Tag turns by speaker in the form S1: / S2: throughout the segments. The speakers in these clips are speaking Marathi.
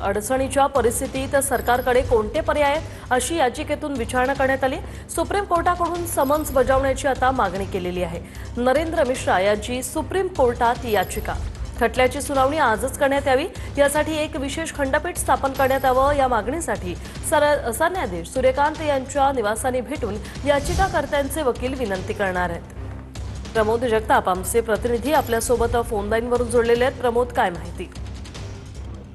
S1: अडचणीच्या परिस्थितीत सरकारकडे कोणते पर्याय आहेत अशी याचिकेतून विचारणा करण्यात आली. सुप्रीम कोर्टाकडून समन्स बजावण्याची आता मागणी केलेली आहे. नरेंद्र मिश्रा यांची सुप्रीम कोर्टात याचिका. खटल्याची सुनावणी आजच करण्यात यावी. यासाठी एक विशेष खंडपीठ स्थापन करण्यात यावं या मागणीसाठी सर सरन्यायाधीश सूर्यकांत यांच्या निवासाने भेटून याचिकाकर्त्यांचे वकील विनंती करणार आहेत. प्रमोद जगताप आमचे प्रतिनिधी आपल्यासोबत फोन लाईनवरून जोडलेले आहेत. प्रमोद काय माहिती?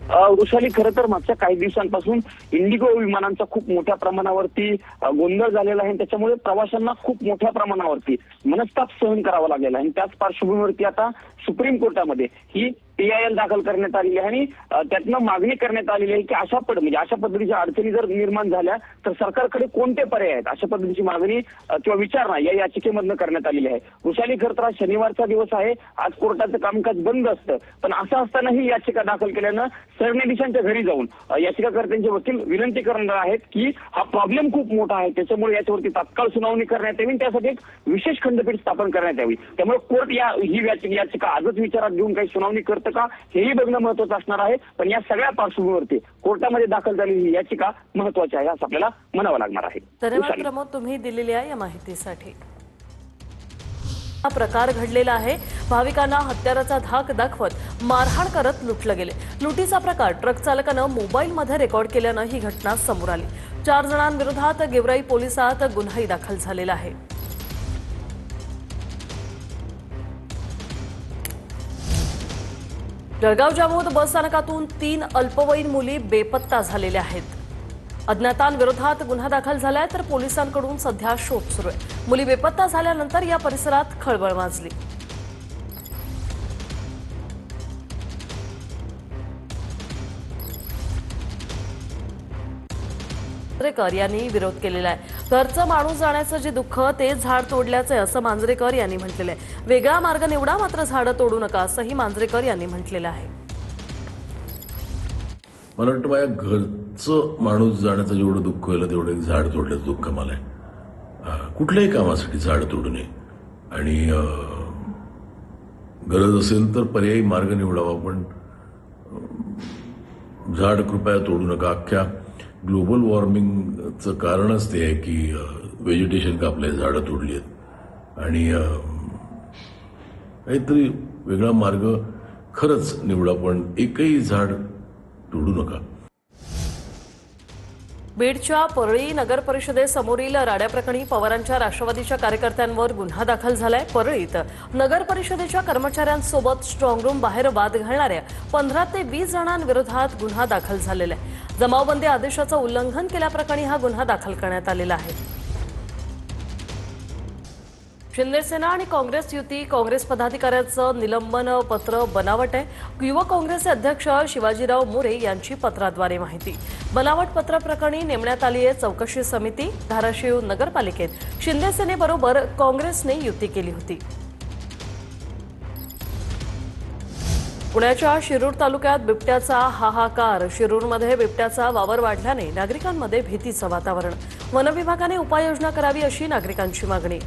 S2: वृषाली खरं तर मागच्या काही दिवसांपासून इंडिगो विमानांचा खूप मोठ्या प्रमाणावरती गोंधळ झालेला आहे आणि त्याच्यामुळे प्रवाशांना खूप मोठ्या प्रमाणावरती मनस्ताप सहन करावा लागलेला आहे. आणि त्याच पार्श्वभूमीवरती आता सुप्रीम कोर्टामध्ये ही पीआयएल दाखल करण्यात आलेली आहे आणि त्यातनं मागणी करण्यात आलेली आहे की अशा पद म्हणजे अशा पद्धतीच्या अडचणी जर निर्माण झाल्या तर सरकारकडे कोणते पर्याय आहेत? अशा पद्धतीची मागणी किंवा विचारणा या याचिकेमधनं करण्यात आलेली आहे. वृषाली खरतर आज शनिवारचा दिवस आहे. आज कोर्टाचं कामकाज बंद असतं. पण असं असताना ही याचिका दाखल केल्यानं सरन्यायाधीशांच्या घरी जाऊन याचिकाकर्त्यांचे वकील विनंती करणार आहेत की हा प्रॉब्लेम खूप मोठा आहे. त्याच्यामुळे याच्यावरती तात्काळ सुनावणी करण्यात यावी आणि त्यासाठी एक विशेष खंडपीठ स्थापन करण्यात यावी. त्यामुळे कोर्ट या ही याचिका याचिका आजच विचारात घेऊन काही सुनावणी करत का हेही बघणं महत्वाचं असणार आहे. पण या सगळ्या पार्श्वभूमीवरती कोर्टामध्ये दाखल झालेली ही याचिका महत्वाची आहे असं आपल्याला म्हणावं लागणार आहे.
S1: धन्यवाद. प्रमोद तुम्ही दिलेली आहे या माहितीसाठी. हा प्रकार घडलेला आहे. भाविकांना हत्याराचा धाक दाखवत मारहाण करत लुटलं गेले. लुटीचा प्रकार ट्रक चालकानं मोबाईलमध्ये रेकॉर्ड केल्यानं ही घटना समोर आली. चार जणांविरोधात गेवराई पोलिसात गुन्हाही दाखल झालेला आहे. जळगाव जामोद बस स्थानकातून तीन अल्पवयीन मुली बेपत्ता झालेल्या आहेत. अज्ञातांविरोधात गुन्हा दाखल झालाय तर पोलिसांकडून सध्या शोध सुरू आहे. मुली बेपत्ता झाल्यानंतर या परिसरात खळबळ माजली. मांजरेकर यांनी विरोध केलेला आहे. घरचं माणूस जाण्याचं जे दुःख ते झाड तोडल्याचं आहे असं मांजरेकर यांनी म्हटलेलं आहे. वेगळा मार्ग निवडा मात्र झाडं तोडू नका असंही मांजरेकर यांनी म्हटलेलं आहे.
S3: मला वाटतं माझ्या घरचं माणूस जाण्याचं जेवढं दुःख होईल तेवढं एक झाड तोडल्याचं दुःख मला आहे. कुठल्याही कामासाठी झाड तोडू नये. आणि गरज असेल तर पर्यायी मार्ग निवडावा पण झाड कृपया तोडू नका. अख्ख्या ग्लोबल वॉर्मिंगचं कारणच ते आहे की व्हेजिटेशन कापलंय झाडं तोडली आहेत. आणि काहीतरी वेगळा मार्ग खरंच निवडा पण एकही झाड तोडू नका.
S1: बीडच्या परळी नगर परिषदेसमोरील राड्याप्रकरणी पवारांच्या राष्ट्रवादीच्या कार्यकर्त्यांवर गुन्हा दाखल झालाय. परळीत नगर परिषदेच्या कर्मचाऱ्यांसोबत स्ट्रॉंगरूम बाहेर वाद घालणाऱ्या पंधरा ते वीस जणांविरोधात गुन्हा दाखल झालेला आहे. जमावबंदी आदेशाचं उल्लंघन केल्याप्रकरणी हा गुन्हा दाखल करण्यात आलेला आहे. शिंदेसेना आणि काँग्रेस युती काँग्रेस पदाधिकाऱ्याचं निलंबन पत्र बनावट आहे. युवक काँग्रेसचे अध्यक्ष शिवाजीराव मोरे यांची पत्राद्वारे माहिती. बनावट पत्र प्रकरणी नेमण्यात आली आहे चौकशी समिती धाराशिव नगरपालिकेत. शिंदेसेनेबरोबर काँग्रेसने युती केली होती. पुण्याच्या शिरूर तालुक्यात बिबट्याचा हाहाकार. शिरूरमध्ये बिबट्याचा वावर वाढल्याने नागरिकांमध्ये भीतीचं वातावरण. वनविभागाने उपाययोजना करावी अशी नागरिकांची मागणी.